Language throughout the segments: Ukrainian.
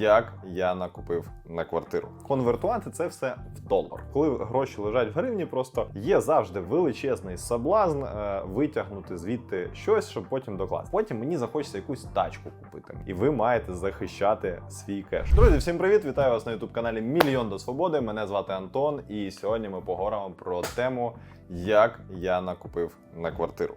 як я накупив на квартиру. Конвертувати це все в долар. Коли гроші лежать в гривні, просто є завжди величезний соблазн е, витягнути звідти щось, щоб потім докласти. Потім мені захочеться якусь тачку купити, і ви маєте захищати свій кеш. Друзі, всім привіт! Вітаю вас на youtube каналі Мільйон до свободи. Мене звати Антон, і сьогодні ми поговоримо про тему, як я накупив на квартиру.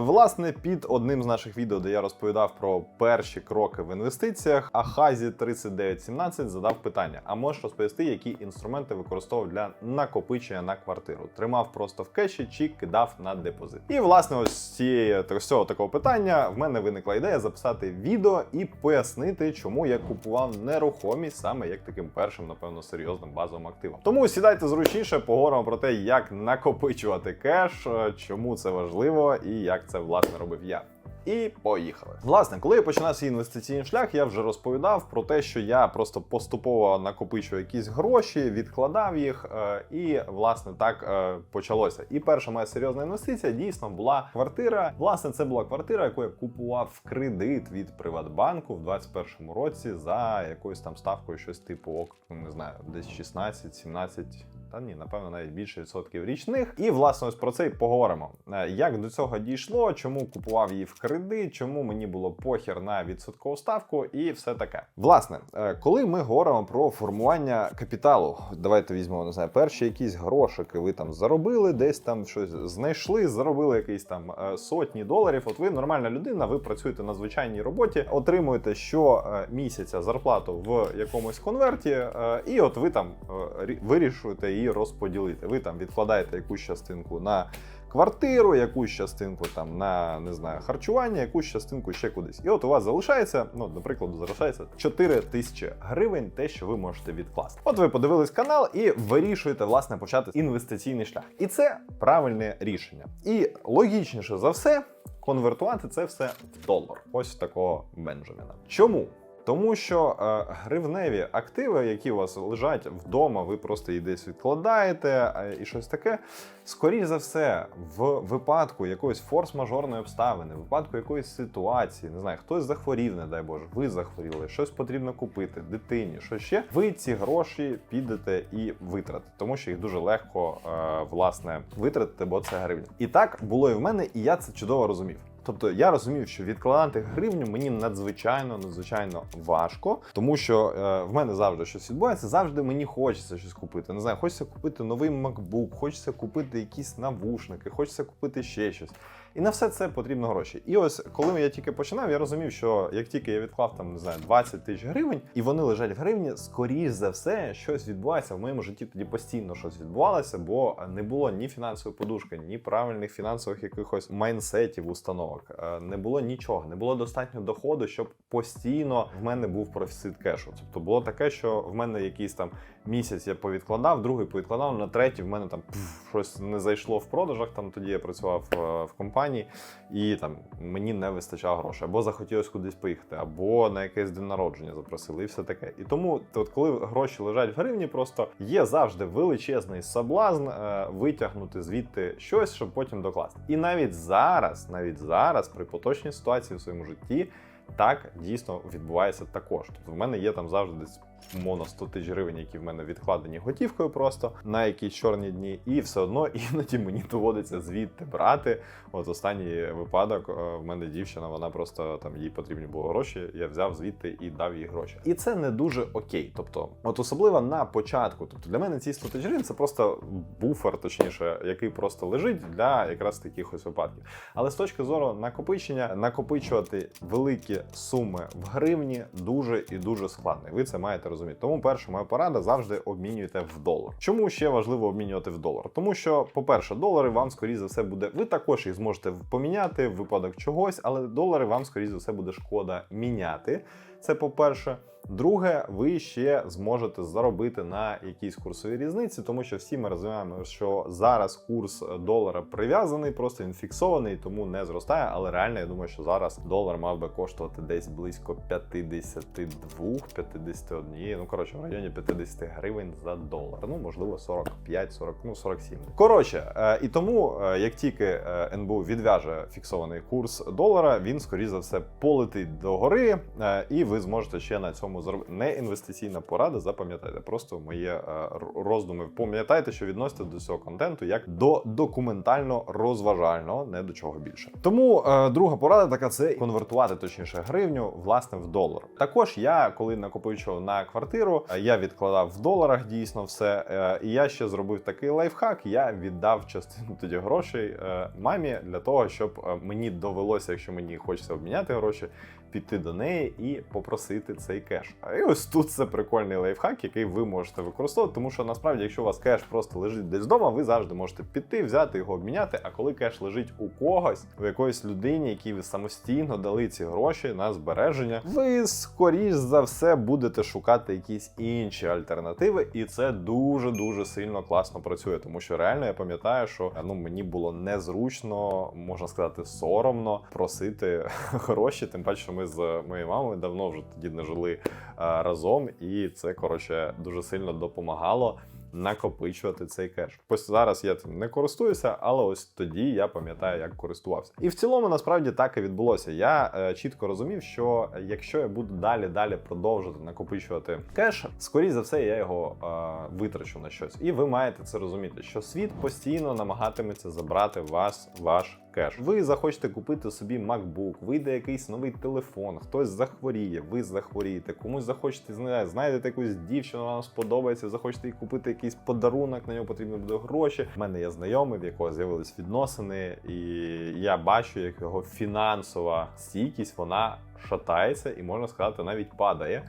Власне, під одним з наших відео, де я розповідав про перші кроки в інвестиціях, Ахазі 3917 задав питання: а можеш розповісти, які інструменти використовував для накопичення на квартиру? Тримав просто в кеші чи кидав на депозит? І власне, ось з цієї цього такого питання в мене виникла ідея записати відео і пояснити, чому я купував нерухомість саме як таким першим, напевно, серйозним базовим активом. Тому сідайте зручніше, поговоримо про те, як накопичувати кеш, чому це важливо і як це власне робив я. І поїхали. Власне, коли я починав свій інвестиційний шлях, я вже розповідав про те, що я просто поступово накопичував якісь гроші, відкладав їх, е, і власне так е, почалося. І перша моя серйозна інвестиція дійсно була квартира. Власне, це була квартира, яку я купував в кредит від Приватбанку в 21-му році за якоюсь там ставкою, щось типу, ок, не знаю, десь 16-17 та ні, напевно, навіть більше відсотків річних. І власне ось про це й поговоримо. Е, Як до цього дійшло, чому купував її в кредит, чому мені було похер на відсоткову ставку, і все таке. Власне, е, коли ми говоримо про формування капіталу, давайте візьмемо не знаю, перші якісь грошики. Ви там заробили, десь там щось знайшли, заробили якісь там е, сотні доларів. От ви нормальна людина, ви працюєте на звичайній роботі, отримуєте щомісяця зарплату в якомусь конверті, і от ви там вирішуєте її розподілити. Ви там відкладаєте якусь частинку на квартиру, якусь частинку там на не знаю харчування, якусь частинку ще кудись. І от у вас залишається, ну, наприклад, залишається 4 тисячі гривень, те, що ви можете відкласти. От ви подивились канал і вирішуєте власне почати інвестиційний шлях. І це правильне рішення. І логічніше за все. Конвертувати це все в долар. Ось такого Бенджаміна. Чому? Тому що е, гривневі активи, які у вас лежать вдома, ви просто їх десь відкладаєте е, і щось таке. Скоріше за все, в випадку якоїсь форс-мажорної обставини, в випадку якоїсь ситуації, не знаю, хтось захворів, не дай Боже, ви захворіли, щось потрібно купити, дитині, що ще, ви ці гроші підете і витратите, тому що їх дуже легко е, власне витратити, бо це гривня. І так було і в мене, і я це чудово розумів. Тобто я розумів, що відкладати гривню мені надзвичайно надзвичайно важко, тому що е, в мене завжди щось відбувається. Завжди мені хочеться щось купити. Не знаю, хочеться купити новий MacBook, хочеться купити якісь навушники, хочеться купити ще щось. І на все це потрібно гроші. І ось коли я тільки починав, я розумів, що як тільки я відклав там не знаю 20 тисяч гривень, і вони лежать в гривні, скоріш за все, щось відбувається в моєму житті. Тоді постійно щось відбувалося, бо не було ні фінансової подушки, ні правильних фінансових якихось майнсетів, установок. Е, Не було нічого, не було достатньо доходу, щоб постійно в мене був профіцит кешу. Тобто було таке, що в мене якийсь там місяць я повідкладав, другий повідкладав, на третій в мене там пф, щось не зайшло в продажах. Там тоді я працював е, в компанії, і там мені не вистачало грошей, або захотілося кудись поїхати, або на якесь день народження запросили, і все таке. І тому, от коли гроші лежать в гривні, просто є завжди величезний соблазн е, витягнути звідти щось, щоб потім докласти. І навіть зараз, навіть зараз, при поточній ситуації в своєму житті. Так дійсно відбувається також. Тобто в мене є там завжди десь умовно 100 тисяч гривень, які в мене відкладені готівкою просто на якісь чорні дні, і все одно іноді мені доводиться звідти брати. От останній випадок е, в мене дівчина, вона просто там їй потрібні були гроші. Я взяв звідти і дав їй гроші. І це не дуже окей. Тобто, от особливо на початку. Тобто для мене ці 100 тисяч гривень це просто буфер, точніше, який просто лежить для якраз таких випадків. Але з точки зору накопичення, накопичувати великі суми в гривні дуже і дуже складно. І ви це маєте розуміти. Тому перша моя порада завжди обмінюйте в долар. Чому ще важливо обмінювати в долар? Тому що, по-перше, долари вам скоріше за все буде. Ви також їх зможете поміняти в випадок чогось, але долари вам скоріше за все буде шкода міняти. Це по-перше. Друге, ви ще зможете заробити на якійсь курсовій різниці, тому що всі ми розуміємо, що зараз курс долара прив'язаний, просто він фіксований, тому не зростає. Але реально я думаю, що зараз долар мав би коштувати десь близько 52, 51, ну коротше, в районі 50 гривень за долар. Ну можливо, 45, 40, ну 47. Коротше, е, і тому, е, як тільки е, НБУ відв'яже фіксований курс долара, він скоріше за все полетить догори, і ви зможете ще на цьому по-іншому зробити. Не інвестиційна порада, запам'ятайте, просто моє е, роздуми. Пам'ятайте, що відносите до цього контенту як до документально розважального, не до чого більше. Тому е, друга порада така це конвертувати точніше гривню власне в долар. Також я, коли накопичував на квартиру, е, я відкладав в доларах дійсно все. е, І я ще зробив такий лайфхак. Я віддав частину тоді грошей е, мамі для того, щоб е, мені довелося, якщо мені хочеться обміняти гроші, піти до неї і попросити цей кеш. А І ось тут це прикольний лайфхак, який ви можете використовувати, тому що насправді, якщо у вас кеш просто лежить десь вдома, ви завжди можете піти, взяти його, обміняти. А коли кеш лежить у когось, у якоїсь людині, якій ви самостійно дали ці гроші на збереження, ви скоріш за все будете шукати якісь інші альтернативи, і це дуже дуже сильно класно працює, тому що реально я пам'ятаю, що ну мені було незручно, можна сказати, соромно просити гроші. Тим паче, що ми з моєю мамою давно вже тоді не жили разом, і це коротше дуже сильно допомагало. Накопичувати цей кеш. Ось зараз я цим не користуюся, але ось тоді я пам'ятаю, як користувався. І в цілому насправді так і відбулося. Я е, чітко розумів, що якщо я буду далі далі продовжувати накопичувати кеш, скоріш за все я його е, витрачу на щось. І ви маєте це розуміти, що світ постійно намагатиметься забрати вас ваш кеш. Ви захочете купити собі MacBook, вийде якийсь новий телефон, хтось захворіє, ви захворієте, комусь захочете зна- знайдете якусь дівчину, вам сподобається, захочете їй купити якийсь подарунок, на нього потрібно буде гроші. У мене є знайомий, в якого з'явились відносини, і я бачу, як його фінансова стійкість вона шатається і можна сказати, навіть падає.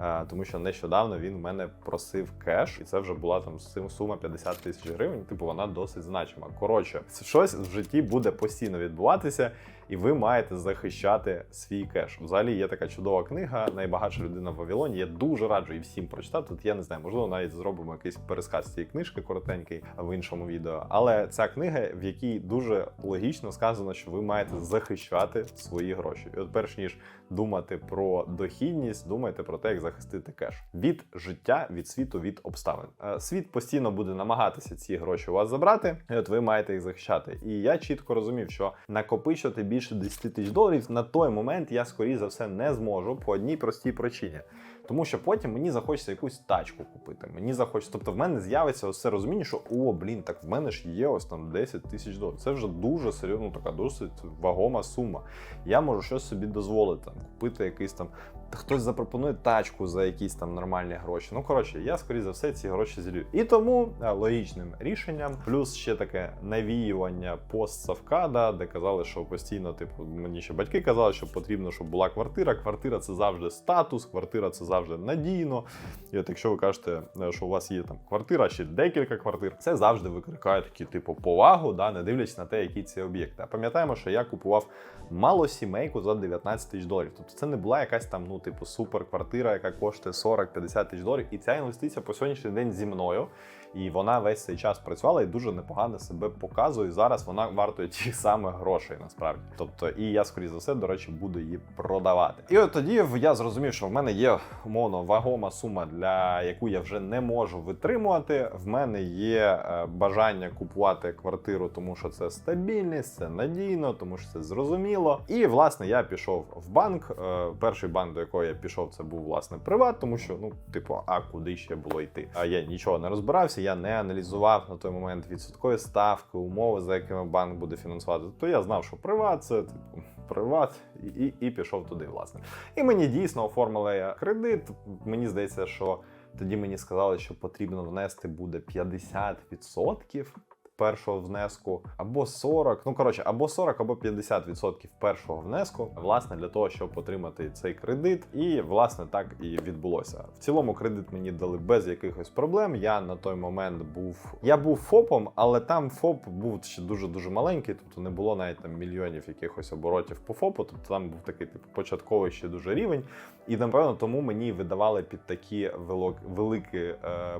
Е, Тому що нещодавно він в мене просив кеш, і це вже була там сум- сума 50 тисяч гривень. Типу вона досить значима. Коротше, щось в житті буде постійно відбуватися, і ви маєте захищати свій кеш. Взагалі є така чудова книга Найбагатша людина в Вавилоні. Я дуже раджу і всім прочитати. Тут я не знаю, можливо, навіть зробимо якийсь пересказ цієї книжки коротенький в іншому відео. Але ця книга, в якій дуже логічно сказано, що ви маєте захищати свої гроші. І от перш ніж думати про дохідність, думайте про те, як захистити кеш від життя, від світу, від обставин. Е, Світ постійно буде намагатися ці гроші у вас забрати, і от ви маєте їх захищати. І я чітко розумів, що накопичувати більше 10 тисяч доларів на той момент я скоріше за все не зможу по одній простій причині. Тому що потім мені захочеться якусь тачку купити. Мені захочеться, тобто в мене з'явиться ось це розуміння, що о, блін, так в мене ж є ось там 10 тисяч доларів. Це вже дуже серйозно, така досить вагома сума. Я можу щось собі дозволити там, купити якийсь там. Хтось запропонує тачку за якісь там нормальні гроші. Ну коротше, я скоріше за все ці гроші зілю. І тому е, логічним рішенням, плюс ще таке навіювання пост Савка, да, де казали, що постійно, типу, мені ще батьки казали, що потрібно, щоб була квартира. Квартира це завжди статус, квартира це завжди надійно. І от якщо ви кажете, е, що у вас є там квартира чи декілька квартир, це завжди викликає такі, типу, повагу, да, не дивлячись на те, які ці об'єкти. А пам'ятаємо, що я купував малосімейку за 19 тисяч доларів. Тобто це не була якась там, ну, типу, супер квартира, яка коштує 40-50 тисяч доларів. І ця інвестиція по сьогоднішній день зі мною. І вона весь цей час працювала і дуже непогано себе показує. І зараз вона вартує тих самих грошей насправді. Тобто, і я, скоріш за все, до речі, буду її продавати. І от тоді я зрозумів, що в мене є умовно вагома сума, для яку я вже не можу витримувати. В мене є е, бажання купувати квартиру, тому що це стабільність, це надійно, тому що це зрозуміло. І власне я пішов в банк. Е, Перший банк, до якого я пішов, це був власне приват, тому що ну, типу, а куди ще було йти? А я нічого не розбирався, я не аналізував на той момент відсоткові ставки, умови, за якими банк буде фінансувати. То я знав, що приват це типу. Приват і, і, і пішов туди, власне. І мені дійсно оформили кредит. Мені здається, що тоді мені сказали, що потрібно внести буде 50% першого внеску, або 40, ну коротше, або 40, або 50% першого внеску, власне, для того, щоб отримати цей кредит. І власне так і відбулося. В цілому кредит мені дали без якихось проблем. Я на той момент був. Я був ФОПом, але там ФОП був ще дуже дуже маленький, тобто не було навіть там мільйонів якихось оборотів по ФОПу. Тобто там був такий типу початковий ще дуже рівень. І напевно тому мені видавали під такі велик- великий е,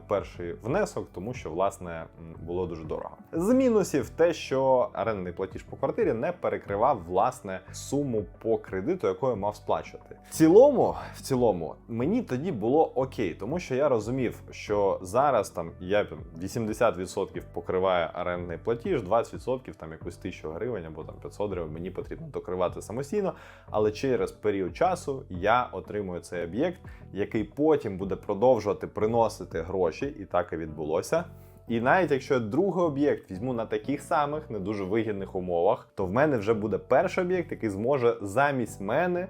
перший внесок, тому що власне було дуже дорого. З мінусів те, що орендний платіж по квартирі не перекривав власне суму по кредиту, яку я мав сплачувати. В цілому, в цілому, мені тоді було окей, тому що я розумів, що зараз там я там 80% покриває орендний платіж, 20% там якусь тисячу гривень або там 500 гривень мені потрібно докривати самостійно. Але через період часу я отримую цей об'єкт, який потім буде продовжувати приносити гроші, і так і відбулося. І навіть якщо я другий об'єкт візьму на таких самих не дуже вигідних умовах, то в мене вже буде перший об'єкт, який зможе замість мене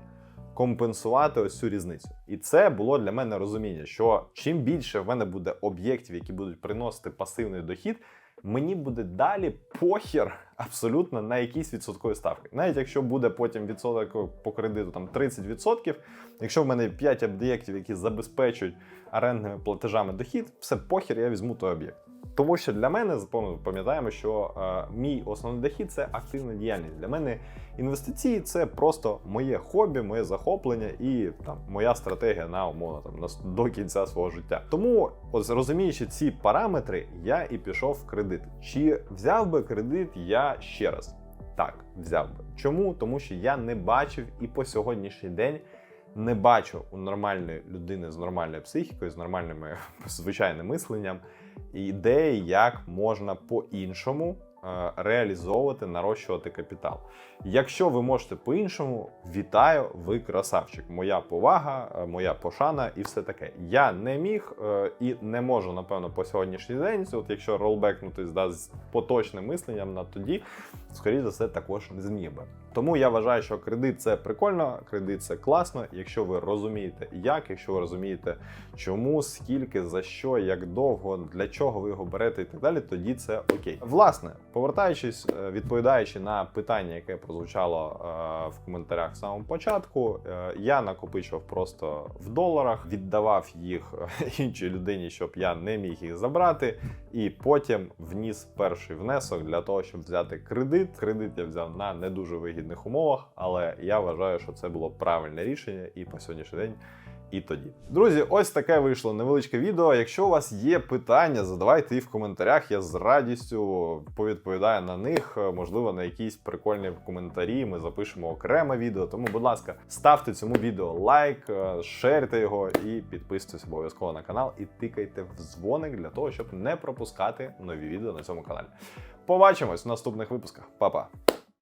компенсувати ось цю різницю. І це було для мене розуміння, що чим більше в мене буде об'єктів, які будуть приносити пасивний дохід, мені буде далі похер абсолютно на якісь відсоткові ставки. Навіть якщо буде потім відсоток по кредиту там 30%, якщо в мене 5 об'єктів, які забезпечують орендними платежами дохід, все похер, я візьму той об'єкт. Тому що для мене пам'ятаємо, що е, мій основний дохід це активна діяльність. Для мене інвестиції це просто моє хобі, моє захоплення і там моя стратегія на умовно там на до кінця свого життя. Тому, ось розуміючи ці параметри, я і пішов в кредит. Чи взяв би кредит я ще раз? Так, взяв би. Чому? Тому що я не бачив і по сьогоднішній день. Не бачу у нормальної людини з нормальною психікою, з нормальним звичайним мисленням ідеї, як можна по-іншому реалізовувати, нарощувати капітал. Якщо ви можете по-іншому, вітаю, ви красавчик. Моя повага, е, моя пошана і все таке. Я не міг е, і не можу, напевно, по сьогоднішній день. От якщо ролбекнутись да, з поточним мисленням на тоді, скоріше за все, також не зміг би. Тому я вважаю, що кредит це прикольно, кредит це класно. Якщо ви розумієте, як, якщо ви розумієте, чому, скільки, за що, як довго, для чого ви його берете і так далі, тоді це окей. Власне, повертаючись, е, відповідаючи на питання, яке прозвучало е, в коментарях в самому початку, е, я накопичував просто в доларах, віддавав їх іншій людині, щоб я не міг їх забрати, і потім вніс перший внесок для того, щоб взяти кредит. Кредит я взяв на не дуже вигідних умовах, але я вважаю, що це було правильне рішення, і по сьогоднішній день. І тоді, друзі, ось таке вийшло невеличке відео. Якщо у вас є питання, задавайте їх в коментарях. Я з радістю повідповідаю на них. Можливо, на якісь прикольні коментарі. Ми запишемо окреме відео. Тому, будь ласка, ставте цьому відео лайк, е, шерте його і підписуйтесь обов'язково на канал і тикайте в дзвоник для того, щоб не пропускати нові відео на цьому каналі. Побачимось в наступних випусках. Па-па!